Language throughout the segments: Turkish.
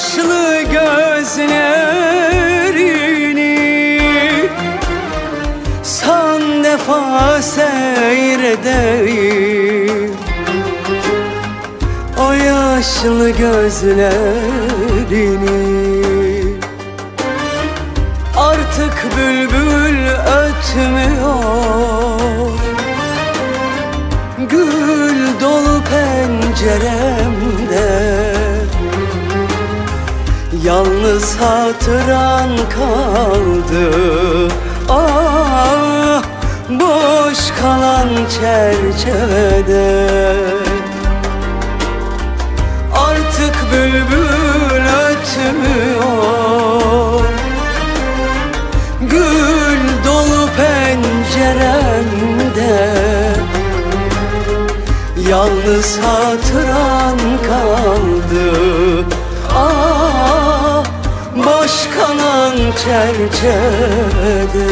yaşlı gözlerini Son defa seyredeyim. O yaşlı gözlerini Artık bülbül ötmüyor. Gül dolu penceremde Yalnız hatıran kaldı. Ah boş kalan çerçevede. Artık bülbül ötmüyor. Gül dolu penceremde. Yalnız hatıran kaldı çerçevede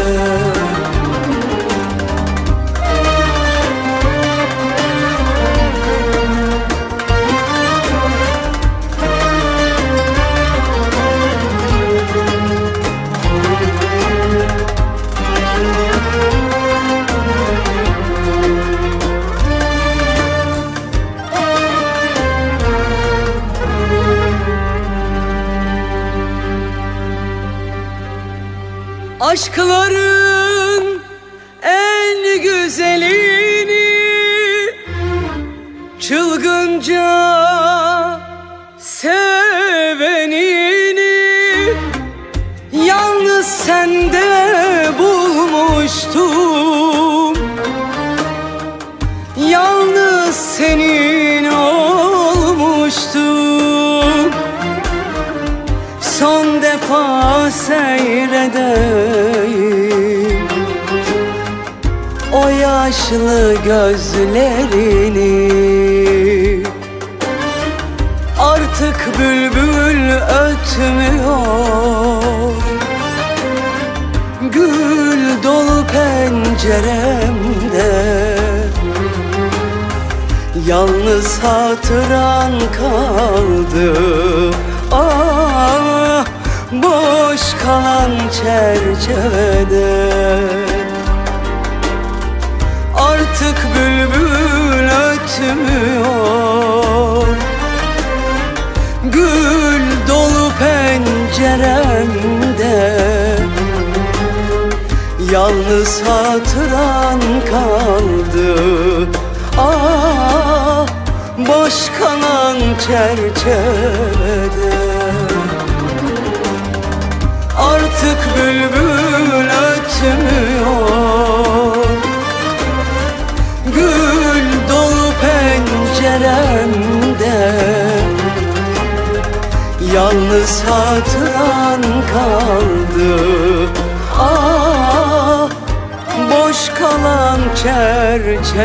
Aşkların en güzelini Çılgınca sevenini Yalnız sende bulmuştum. Yalnız senin olmuştum. Son defa seyredeyim yaşlı gözlerini. Artık bülbül ötmüyor. Gül dolu penceremde. Yalnız hatıran kaldı. Ah boş kalan çerçevede ötmüyor Gül dolu penceremde Yalnız hatıran kaldı. Ah boş kalan çerçevede. Artık bülbül ötmüyor Yalnız hatıran kaldı. Ah boş kalan çerçevede.